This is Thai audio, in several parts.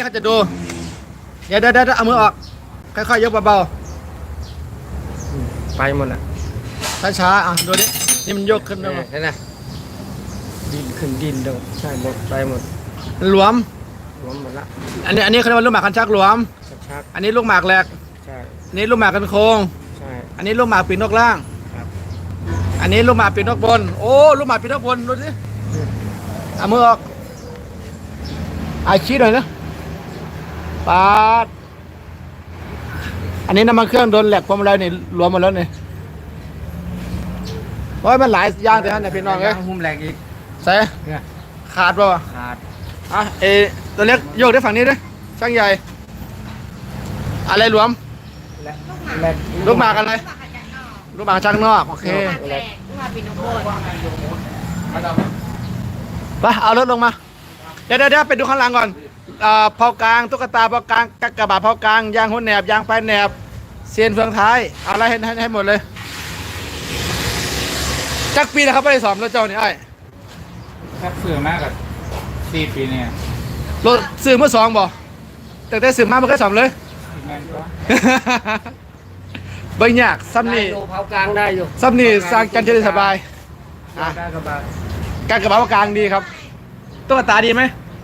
นี้เขาจะดู เดี๋ยวเดี๋ยวเดี๋ยวเอามือออก ค่อยๆยกเบาไปหมดละๆ ช้าๆ อะดูดินี่มันยกขึ้นแล้วนั่นนะดินขึ้นดินเด้อใช่หมดไปหมดมันหลวม รวมหมดละอันนี้อันนี้เขาเรียกว่าลูกหมากคันชักหลวม ชักอันนี้ลูกหมากแหลกๆใช่อันนี้ลูกหมากกันโคงใช่ อันนี้ลูกหมากปีนนกล่าง ครับ อันนี้ลูกหมากปีนนกบน โอ้ ลูกหมากปีนนกบน ดูสิเอามือออกอาชี้หน่อยนะ ปาด อันนี้น้ำมันเครื่องโดนแหลกพวงมาลัยนี่รวมหมดแล้วนี่โอ้ยมันหลายอย่างแต่ท่านเนี่ยพี่น้องเอ้ยหุ้มแหลกอีกใส่เนี่ยขาดป่าวะขาดอะเอตัวเล็กโยกได้ฝั่งนี้ด้วยช่างใหญ่ อะไรหลวมแหลกแหลกลูกหมากอะไรลูกหมากช่างนอกโอเคแหลกว่าเป็นโบนไปเอารถลงมาเดี๋ยวเดี๋ยวเดี๋ยวไปดูข้างหลังก่อน เอ่อเผากลางตุ๊กตาเผากลางกกระบะเผากลางยางหัวแหนบยางปลายแหนบเซียนเฟืองท้ายเอาอะไรให้ให้ให้หมดเลยจักปีนะครับไม่ได้สอมรถเจ้านี่ไอ้ถ้าเสื่อมากกับสี่ปีเนี่ยรถซื้อเมื่อสองบ่แต่แต่ซื้อมามันก็สอมเลยอีกงานก็เบิ่งยากซ้ำนี่ได้อยู่เผากลางได้อยู่ซ้ำนี่สร้างกันจะได้สบาย อะ ได้กระบะการกระบะเผากลางดีครับตุ๊กตาดีไหม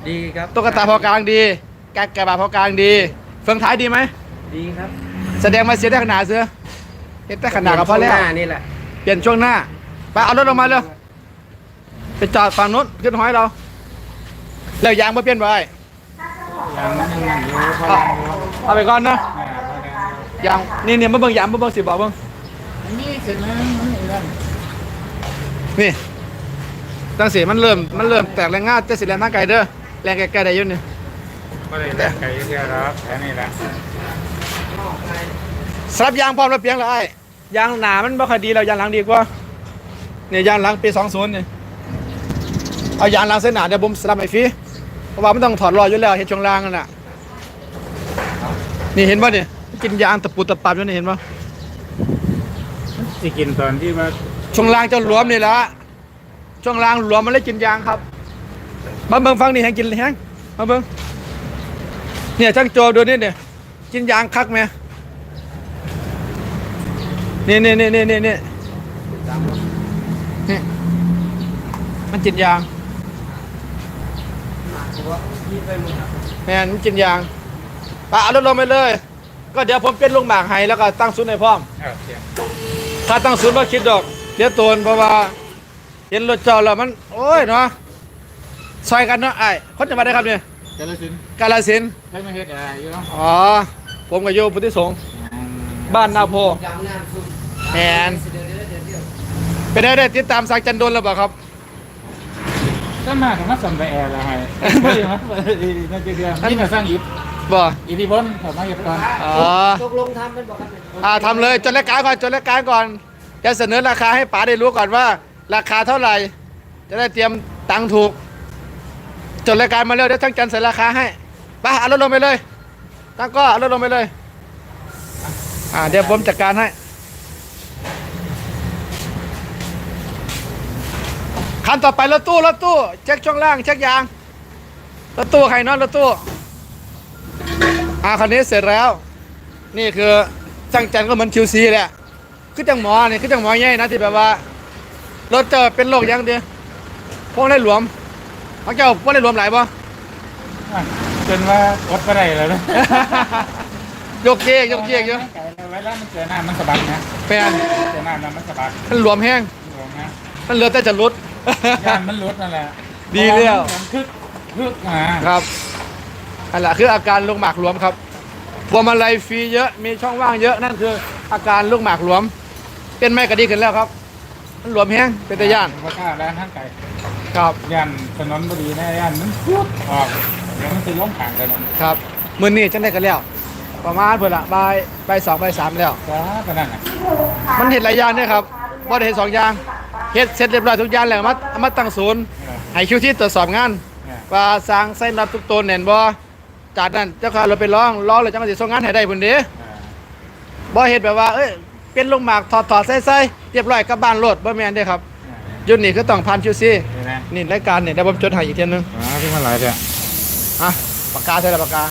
ดีครับตุ๊กตาเผากลางดีการกระบะเผากลางดีเฟืองท้ายดีไหมดีครับแสดงมาเสียได้ขนาดเสือเห็นแต่ขนาดกับพ่อแล้วช่งหน้านี่แหละเปลี่ยนช่วงหน้าไปเอารถลงมาเร็วไปจอดฝั่งนู้นขึ้นห้อยเราแล้วยางมาเปลี่ยนไปยังมันยังนั่งอยู่พอเอายังอยู่เอาไปก่อนนะอ่าพอยังอยู่ยางนี่เนี่ยมาเบิ่งยางมาเบิ่งสิบอกเบิ่งอันนี้เสร็จแล้วมันอีกแล้วนี่ตั้งสีมันเริ่มมันเริ่มแตกแรงง่าจะสิแรงทางไกลเด้อ แรงไกลๆได้อยุ่นี่ก็เลยแลกไก่เดียวแล้วแค่นี้แหละสลับยางพร้อมแล้วเพียงแล้วไอ้ยางหนามันบ่ค่อยดีแล้วยางหลังดีกว่าเนี่ยยางหลังปี20นี่เอายางหลังเส้นหนาเดี๋ยวผมสลับให้ฟรีเพราะว่ามันต้องถอดรอยอยู่แล้วเห็นช่วงล่างนั่นน่ะนี่เห็นป่ะเนี่ยกินยางตะปูตะปับอยู่นี่เห็นป่ะที่กินตอนที่ว่าช่วงล่างจะหลวมนี่แหละช่วงล่างหลวมมันเลยกินยางครับ มาเบิ่งฟังนี่แหงกินแหงมาเบิ่งเนี่ยช่างโจดูนี่เนี่ยกินยางคักไหมนี่นี่นี่นี่นี่นี่นี่มันกินยางแมนมันกินยางปะเอารถลงไปเลย ก็เดี๋ยวผมเป็นลุงหมากให้แล้วก็ตั้งศูนย์ให้พร้อมถ้าตั้งศูนย์ว่าคิดดอก เดี๋ยวโตนเพราะว่าเห็นรถจอดแล้วมัน โอ้ยเนาะ ซอยกันเนาะไอ้ายคนจะมาได้ครับเนี่ยเจริญสินกาลสินธุ์ใช้ไม่เฮ็ดอะไรอยู่เนาะอ๋อผมกับโยพุทธิสงฆ์อืมบ้านนาโพยางหน้าสุดแมนเดี๋ยวเดี๋ยวเดี๋ยวเดี๋ยวเป็นได้ได้ติดตามสักจันดนแล้วเปล่าครับ ก็มาถึงมาสั่งไปแอร์แล้วให้ไม่ได้มานั่นเดียวนี่มาสร้างอิฐบ่อิทธิพลผมมาเฮ็ดก่อนอ๋อ ตกลงทำเป็นบอกกันเป็นอ่าทำเลยจดรายการก่อนจดรายการก่อน จะเสนอราคาให้ป๋าได้รู้ก่อนว่า ราคาเท่าไหร่ จะได้เตรียมตังค์ถูก จดรายการมาเร็วเดี๋ยวช่างจันใส่ราคาให้ไปเอารถลงไปเลยตั้งก็เอารถลงไปเลย อ่าเดี๋ยวผมจัดการให้คันต่อไปรถตู้รถตู้เช็คช่วงล่างเช็คยางรถตู้ใครนอนรถตู้อ่าคันนี้เสร็จแล้ว นี่คือช่างจันก็เหมือนคิวซีแหละคือจังหมอนี่คือจังหมอใหญ่นะที่แบบว่า รถเจอเป็นโรคยังเดียวพวกได้หลวม เขาเจ้าพวกได้หลวมหลายป่จนว่าอดไปได้แล้วนะยกเยกยกเยกเยอะไก่เวลามันเจอหน้ามันสะบัดนะแฟนเจอหน้ามันมันสะบัดมันหลวมแห้งหลวงนะมันเหลือแต่จะรุด ย่านมันรุดนั่นแหละดีแล้ว มันคึกคึกมาครับอันละคืออาการลูกหมากหลวมครับพวงมาลัยฟรีเยอะ มีช่องว่างเยอะนั่นคือ อาการลูกหมากหลวม เป็นไม่กระดีขึ้นแล้วครับ มันหลวมแห้งเป็นตะย่านพระข้าแล้วทางไก่ ครับย่านถนนบดีนะย่านมันพุดออกเดี๋ยวมันจะล้มขางกันนะครับมือนี้จังได้กันแล้ว ประมาณเพื่อนละบ่ายบ่ายสองบ่ายสามแล้ว จ้าก็นั่นน่ะมันเห็นหลายอย่างเนี่ยครับว่าได้เห็นสองอย่างเฮ็ดเสร็จเรียบร้อยทุกอย่างแล้วมาเอามาตั้งศูนย์เออให้คิวที่ตรวจสอบงานเออว่าสร้างไส้น็อตทุกตัวแน่นบ่จากนั้นเจ้าค่ะเราไปร้องร้องแล้วจังสิส่งงานให้ได้พุ่นเด้เออบ่เฮ็ดแบบว่าเอ้ยเป็นลงหมากถอดถอดใส่ใส่เรียบร้อยกลับบ้านโลดบ่แม่นเด้ครับเออยุดนี่คือต้องผ่านคิวซีเดี๋ยว นี่รายการเนี่ยเดี๋ยวผมจดให้อีกเทียนึงอ่าที่มาหลายเด้ออะปากกาใส่ละปากกา